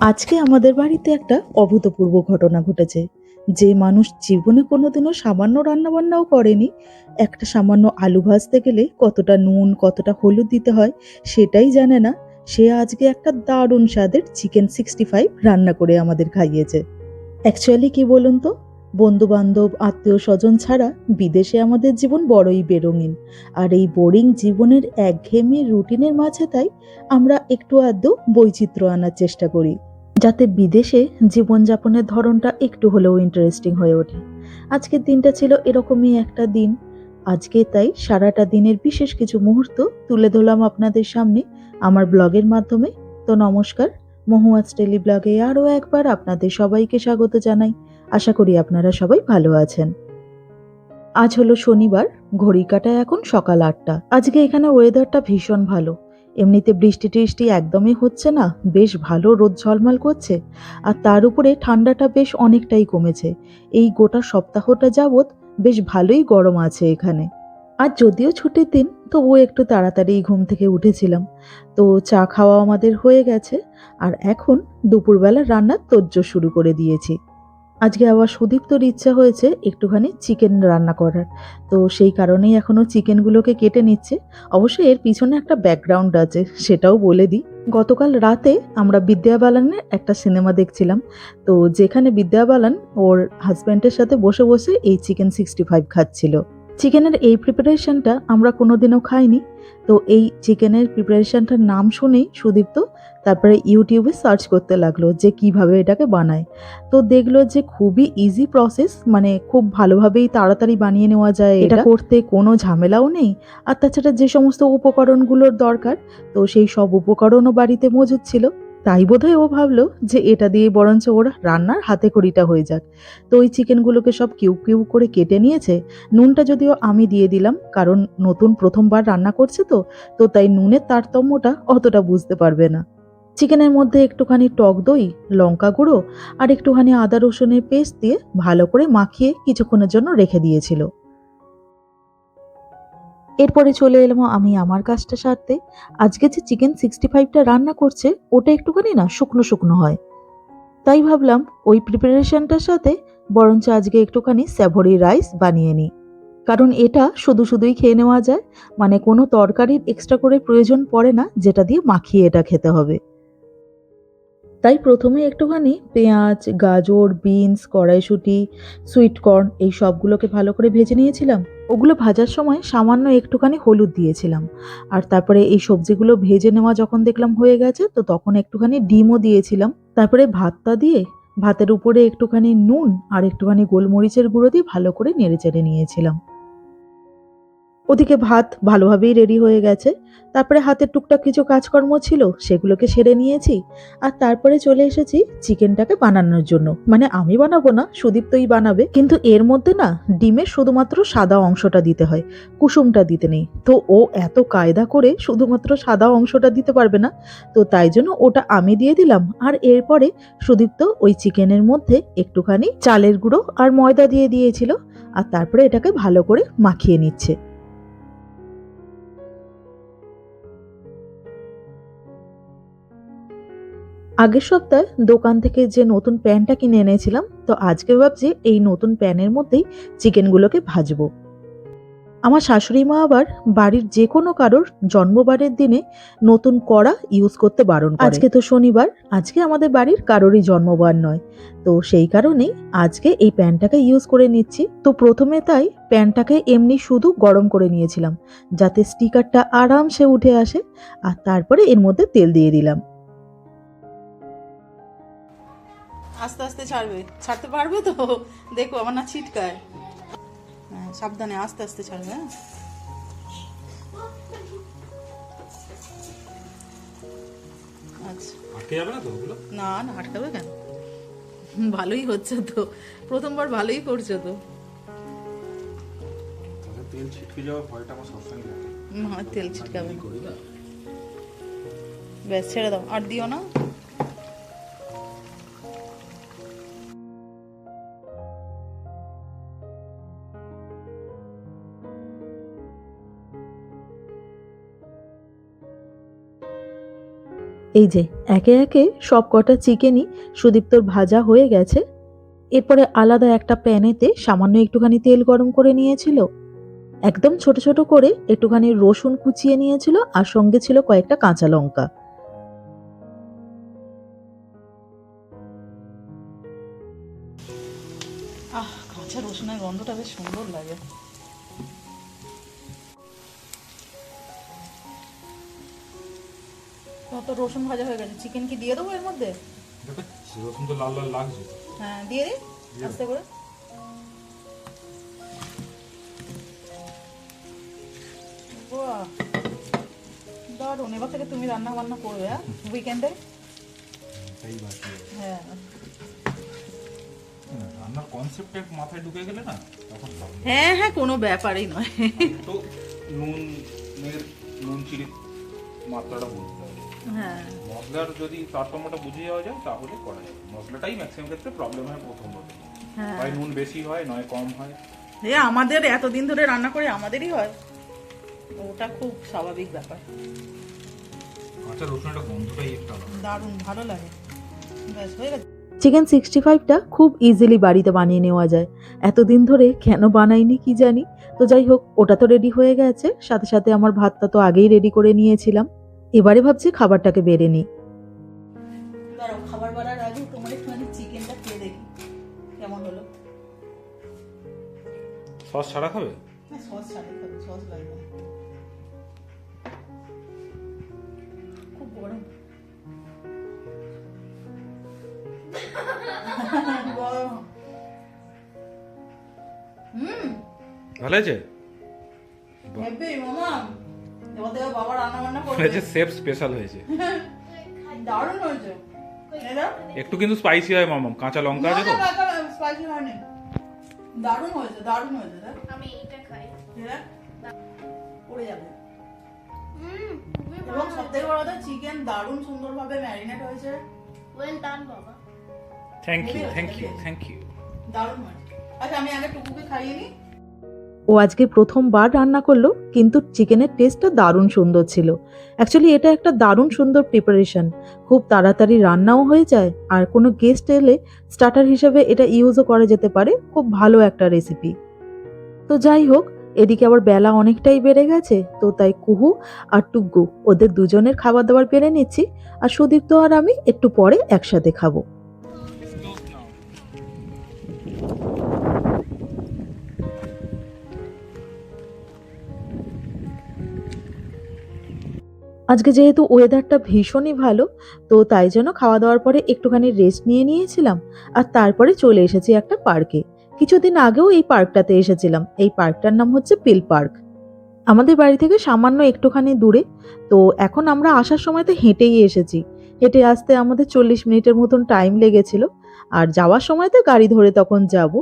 আজকে আমাদের বাড়িতে একটা অভূতপূর্ব ঘটনা ঘটেছে। যে মানুষ জীবনে কোনোদিনও সামান্য রান্নাবান্নাও করেনি। একটা সামান্য আলু ভাজতে গেলে কতটা নুন, কতটা হলুদ দিতে হয় সেটাই জানে না। সে আজকে একটা দারুণ স্বাদের চিকেন সিক্সটি ফাইভ রান্না করে আমাদের খাইয়েছে। অ্যাকচুয়ালি কি বলুন তো? বন্ধু বান্ধব আত্মীয় স্বজন ছাড়া বিদেশে আমাদের জীবন বড়ই বেরঙিন। আর এই বোরিং জীবনের একঘেয়েমি রুটিনের মাঝে তাই আমরা একটু আধটু বৈচিত্র্য আনার চেষ্টা করি। যাতে বিদেশে জীবনযাপনের ধরনটা একটু হলেও ইন্টারেস্টিং হয়ে ওঠে। আজকের দিনটা ছিল এরকমই একটা দিন। আজকে তাই সারাটা দিনের বিশেষ কিছু মুহূর্ত তুলে ধরলাম আপনাদের সামনে আমার ব্লগের মাধ্যমে। তো নমস্কার মহুয়াজ টেলি ব্লগে আরও একবার আপনাদের সবাইকে স্বাগত জানাই। আশা করি আপনারা সবাই ভালো আছেন। আজ হলো শনিবার, ঘড়ি কাটায় এখন সকাল আটটা। আজকে এখানে ওয়েদারটা ভীষণ ভালো। এমনিতে বৃষ্টি টিষ্টি একদমই হচ্ছে না, বেশ ভালো রোদ ঝলমল করছে, আর তার উপরে ঠান্ডাটা বেশ অনেকটাই কমেছে। এই গোটা সপ্তাহটা যাবৎ বেশ ভালোই গরম আছে এখানে। আর যদিও ছুটির দিন, তবুও একটু তাড়াতাড়ি ঘুম থেকে উঠেছিলাম। তো চা খাওয়া আমাদের হয়ে গেছে, আর এখন দুপুরবেলা রান্নার তোজ্জ শুরু করে দিয়েছি। আজকে আবার সুদীপ্তর ইচ্ছা হয়েছে একটুখানি চিকেন রান্না করার। তো সেই কারণেই এখনও চিকেনগুলোকে কেটে নিচ্ছে। অবশ্যই এর পিছনে একটা ব্যাকগ্রাউন্ড আছে, সেটাও বলে দিই। গতকাল রাতে আমরা বিদ্যা বালানের একটা সিনেমা দেখছিলাম। তো যেখানে বিদ্যা বালান ওর হাজব্যান্ডের সাথে বসে বসে এই চিকেন সিক্সটি ফাইভ খাচ্ছিল। চিকেনের এই প্রিপারেশনটা আমরা কোনোদিনও খাইনি। তো এই চিকেনের প্রিপারেশনটার নাম শুনেই সুদীপ্ত তারপরে ইউটিউবে সার্চ করতে লাগল যে কীভাবে এটাকে বানায়। তো দেখল যে খুবই ইজি প্রসেস মানে খুব ভালোভাবেই তাড়াতাড়ি বানিয়ে নেওয়া যায় এটা। করতে কোনো ঝামেলাও নেই। আর তাছাড়া যে সমস্ত উপকরণগুলোর দরকার তো সেই সব উপকরণও বাড়িতে মজুদ ছিল। তাই বোধহয় ও ভাবলো যে এটা দিয়ে বরঞ্চ ওর রান্নার হাতে খড়িটা হয়ে যাক। তো ওই চিকেনগুলোকে সব কিউ কিউ করে কেটে নিয়েছে। নুনটা যদিও আমি দিয়ে দিলাম, কারণ নতুন প্রথমবার রান্না করছে তো তো তাই নুনের তারতম্যটা অতটা বুঝতে পারবে না। চিকেনের মধ্যে একটুখানি টক দই, লঙ্কা গুঁড়ো আর একটুখানি আদা রসুনের পেস্ট দিয়ে ভালো করে মাখিয়ে কিছুক্ষণের জন্য রেখে দিয়েছিল। এরপরে চলে এলাম আমি আমার কাজটা সারতে। আজকে যে চিকেন সিক্সটি ফাইভটা রান্না করছে, ওটা একটুখানি না শুকনো শুকনো হয়। তাই ভাবলাম ওই প্রিপারেশনটার সাথে বরঞ্চ আজকে একটুখানি স্যাভরি রাইস বানিয়ে নিই। কারণ এটা শুধু শুধুই খেয়ে নেওয়া যায় মানে কোনো তরকারির এক্সট্রা করে প্রয়োজন পড়ে না, যেটা দিয়ে মাখিয়ে এটা খেতে হবে। তাই প্রথমে একটুখানি পেঁয়াজ, গাজর, বিনস, কড়াইশুঁটি সুইট কর্ন এই সবগুলোকে ভালো করে ভেজে নিয়েছিলাম। ওগুলো ভাজার সময় সামান্য একটুখানি হলুদ দিয়েছিলাম। আর তারপরে এই সবজিগুলো ভেজে নেওয়া যখন দেখলাম হয়ে গেছে, তো তখন একটুখানি ডিমও দিয়েছিলাম। তারপরে ভাতটা দিয়ে ভাতের উপরে একটুখানি নুন আর একটুখানি গোলমরিচের গুঁড়ো দিয়ে ভালো করে নেড়ে চেড়ে নিয়েছিলাম। ওদিকে ভাত ভালোভাবেই রেডি হয়ে গেছে। তারপরে হাতের টুকটাক কিছু কাজকর্ম ছিল, সেগুলোকে সেরে নিয়েছি। আর তারপরে চলে এসেছি চিকেনটাকে বানানোর জন্য। মানে আমি বানাবো না, সুদীপ্তই বানাবে। কিন্তু এর মধ্যে না, ডিমের শুধুমাত্র সাদা অংশটা দিতে হয়, কুসুমটা দিতে নেই। তো ও এত কায়দা করে শুধুমাত্র সাদা অংশটা দিতে পারবে না। তো তাই জন্য ওটা আমি দিয়ে দিলাম। আর এরপরে সুদীপ্ত ওই চিকেনের মধ্যে একটুখানি চালের গুঁড়ো আর ময়দা দিয়ে দিয়েছিল। আর তারপরে এটাকে ভালো করে মাখিয়ে নিচ্ছে। আগের সপ্তাহে দোকান থেকে যে নতুন প্যানটা কিনে এনেছিলাম, তো আজকে ভাবছি এই নতুন প্যানের মধ্যেই চিকেনগুলোকে ভাজবো। আমার শাশুড়ি মা আবার বাড়ির যে কোনো কারোর জন্মবারের দিনে নতুন কড়া ইউজ করতে বারণ করে। আজকে তো শনিবার, আজকে আমাদের বাড়ির কারোরই জন্মবার নয়। তো সেই কারণেই আজকে এই প্যানটাকে ইউজ করে নিচ্ছি। তো প্রথমে তাই প্যানটাকে এমনি শুধু গরম করে নিয়েছিলাম, যাতে স্টিকারটা আরামসে উঠে আসে, আর তারপরে এর মধ্যে তেল দিয়ে দিলাম। আস্তে আস্তে ছাড়বে। ছাড়তে পারবে তো? দেখো আমার না ছিটকায়। হ্যাঁ সাবধানে আস্তে আস্তে ছাড়বে হ্যাঁ। আচ্ছা। না না না আটকাবে কেন? ভালোই হচ্ছে তো। প্রথমবার ভালোই করছ তো। তেল ছিটকে যাওয়ার ভয়টা আমার সবসময় হ্যাঁ তেল ছিটকাবে। না করি না? ব্যাস ছেড়ে দাও। আর দিও না। এই যে, একে একে সব কটা চিকেনই সুদীপ্তর ভাজা হয়ে গেছে। এরপরে আলাদা একটা প্যানেতে সামান্য একটুখানি তেল গরম করে নিয়েছিল। একদম ছোট ছোট করে একটুখানি রসুন কুচিয়ে নিয়েছিল আর সঙ্গে ছিল কয়েকটা কাঁচা লঙ্কা। আহ, কাঁচা রসুনের গন্ধটা বেশ সুন্দর লাগে। তোমার তো রসুন ভাজা হয়ে গেছে। চিকেন কি দিয়ে দেবো এর মধ্যে? সেরকম তো লাল লাল লাগছে। হ্যাঁ দিয়ে দিই আস্তে করে। বাহ দারুণ। এবার থেকে তুমি রান্না বান্না করবে হ্যাঁ উইকেন্ডে হ্যাঁ। রান্নার কনসেপ্টটা মাথায় ঢুকে গেলে না তখন হ্যাঁ হ্যাঁ কোনো ব্যাপারই নয়। তো নুন নুন চিনির মাত্রাটা বুঝতে হবে। মশলার যদি তারতম্যটা বুঝে যাওয়া যায় তাহলে করা যাবে মশলাটাই ম্যাক্সিমাম ক্ষেত্রে প্রবলেম হয় প্রথমত হ্যাঁ। হয় নুন বেশি হয় নয় কম হয়। এ আমাদের এতদিন ধরে রান্না করে আমাদেরই হয়। ওটা খুব স্বাভাবিক ব্যাপার। কাঁচা রসুনটা গন্ধটাই একটা দারুণ ভালো লাগে। ব্যাস হয়ে গেছে। চিকেন সিক্সটি ফাইভটা খুব ইজিলি বাড়িতে বানিয়ে নেওয়া যায়। এতদিন ধরে কেন বানাইনি কি জানি। তো যাই হোক ওটা তো রেডি হয়ে গেছে। সাথে সাথে আমার ভাতটা তো আগেই রেডি করে নিয়েছিলাম। এবারে ভাবছি খাবারটাকে বেড়ে নিই। সস ছাড়া খাবে? না সস ছাড়ে খাবে সস লাগবে খুব গরম। গরম। হুম। ভালো আছে হেব্বি মামা। এবার থেকে বাবা রান্না বান্না করবে হয়েছে সেফ স্পেশাল হয়েছে। দারুণ হয়েছে। একটু কিন্তু স্পাইসি হয় মামাম কাঁচা লঙ্কা আছে তো? স্পাইসি হয়নি। দারুণ হয়েছে দারুণ হয়েছে দেখ। আমি এটা খাই। দেখ পড়ে যাবে। হুম খুবই এবং ভালো সব থেকে বড় কথা চিকেন দারুণ সুন্দরভাবে ম্যারিনেট হয়েছে। ওয়েল ডান বাবা। Thank you thank you thank thank you দারুণ হয়েছে। আচ্ছা আমি আগে টুকুকে খাইয়ে নিই। ও আজকে প্রথমবার রান্না করল, কিন্তু চিকেনের টেস্টটা দারুণ সুন্দর ছিল। অ্যাকচুয়ালি এটা একটা দারুণ সুন্দর প্রিপারেশন খুব তাড়াতাড়ি রান্নাও হয়ে যায়, আর কোনো গেস্ট এলে স্টার্টার হিসেবে এটা ইউজও করা যেতে পারে, খুব ভালো একটা রেসিপি তো যাই হোক, এদিকে আবার বেলা অনেকটাই বেড়ে গেছে, তো তাই কুহু আর টুগ্গু ওদের দুজনের খাবার দাবার বেড়ে নিচ্ছি, আর সুদীপ্ত আর আমি একটু পরে একসাথে খাব। আজকে যেহেতু ওয়েদারটা ভীষণই ভালো, তো তাই জন্য খাওয়া দাওয়ার পরে একটুখানি রেস্ট নিয়ে নিয়েছিলাম আর তারপরে চলে এসেছি একটা পার্কে কিছুদিন আগেও এই পার্কটাতে এসেছিলাম। এই পার্কটার নাম হচ্ছে পিল পার্ক আমাদের বাড়ি থেকে সামান্য একটুখানি দূরে, তো এখন আমরা আসার সময় তো হেঁটেই এসেছি। হেঁটে আসতে আমাদের চল্লিশ মিনিটের মতন টাইম লেগেছিল। আর যাওয়ার সময় তো গাড়ি ধরে তখন যাব।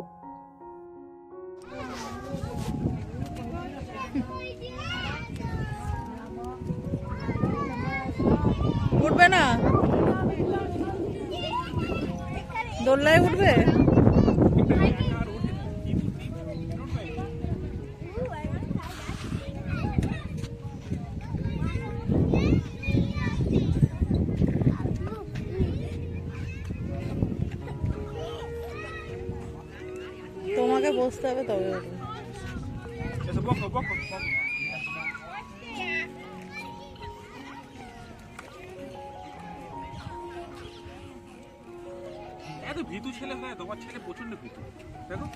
উঠবে না? দোল্লায় উঠবে? তোমাকে বসতে হবে তবে এত ভীতু ছেলে হয়, তোমার ছেলে প্রচণ্ড ভীতু। দেখো।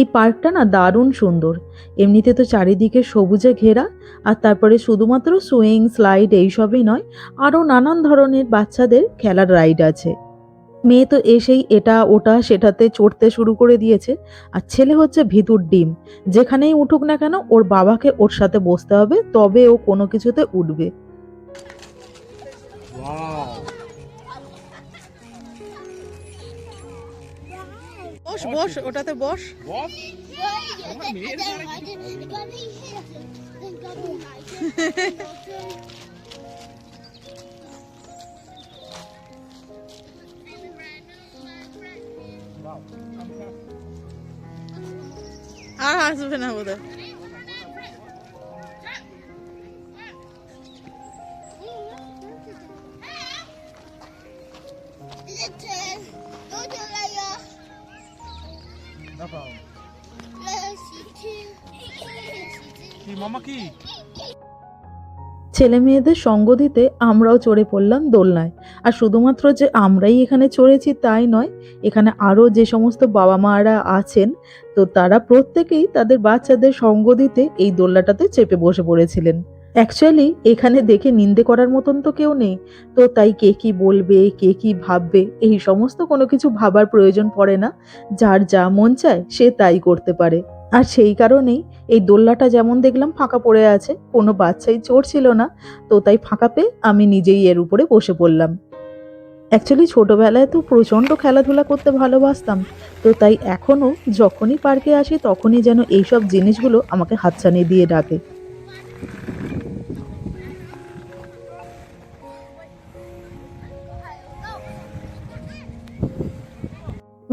এই পার্কটা না দারুণ সুন্দর। এমনিতে তো চারিদিকে সবুজে ঘেরা, আর তারপরে শুধুমাত্র সুইং, স্লাইড এইসবই নয়, আরও নানান ধরনের বাচ্চাদের খেলার রাইড আছে। মেয়ে তো এসেই এটা, ওটা, সেটাতে চড়তে শুরু করে দিয়েছে, আর ছেলে হচ্ছে ভিতুর ডিম। যেখানেই উঠুক না কেন, ওর বাবাকে ওর সাথে বসতে হবে, তবে ও কোনো কিছুতে উঠবে। বস বস ওটাতে বস। আর আসবে না বোধহয়। ছেলে মেয়েদের সঙ্গ দিতে আমরাও চড়ে পড়লাম দোলনায়। আর শুধুমাত্র যে আমরাই এখানে চড়েছি তাই নয় এখানে আরও যে সমস্ত বাবা মারা আছেন তো তারা প্রত্যেকেই তাদের বাচ্চাদের সঙ্গ দিতে এই দোলনাটাতে চেপে বসে পড়েছিলেন। অ্যাকচুয়ালি এখানে দেখে নিন্দে করার মতন তো কেউ নেই। তো তাই কে কি বলবে, কে কি ভাববে, এই সমস্ত কোনো কিছু ভাবার প্রয়োজন পড়ে না। যার যা মন চায়, সে তাই করতে পারে। আর সেই কারণেই এই দোলনাটা যেমন দেখলাম ফাঁকা পড়ে আছে, কোনো বাচ্চাই চড়ছিল না। তো তাই ফাঁকা পেয়ে আমি নিজেই এর উপরে বসে পড়লাম। অ্যাকচুয়ালি ছোটোবেলায় তো প্রচণ্ড খেলাধুলা করতে ভালোবাসতাম। তো তাই এখনও যখনই পার্কে আসি, তখনই যেন এইসব জিনিসগুলো আমাকে হাতছানি দিয়ে ডাকে।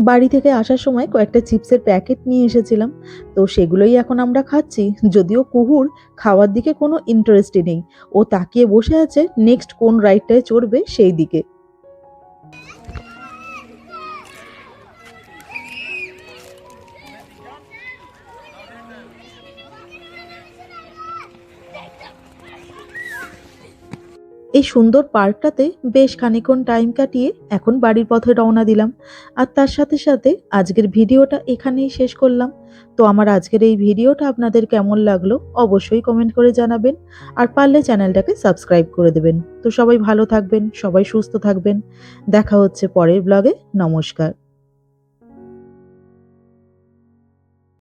বাড়ি থেকে আসার সময় কয়েকটা চিপসের প্যাকেট নিয়ে এসেছিলাম। তো সেগুলোই এখন আমরা খাচ্ছি। যদিও কুহুর খাওয়ার দিকে কোনো ইন্টারেস্টই নেই। ও তাকিয়ে বসে আছে নেক্সট কোন রাইডটায় চড়বে সেই দিকে। এই সুন্দর পার্কটাতে বেশ খানিকক্ষণ টাইম কাটিয়ে এখন বাড়ির পথে রওনা দিলাম। আর তার সাথে সাথে আজকের ভিডিওটা এখানেই শেষ করলাম। তো আমার আজকের এই ভিডিওটা আপনাদের কেমন লাগল অবশ্যই কমেন্ট করে জানাবেন। আর পারলে চ্যানেলটাকে সাবস্ক্রাইব করে দেবেন। তো সবাই ভালো থাকবেন, সবাই সুস্থ থাকবেন। দেখা হচ্ছে পরের ব্লগে নমস্কার।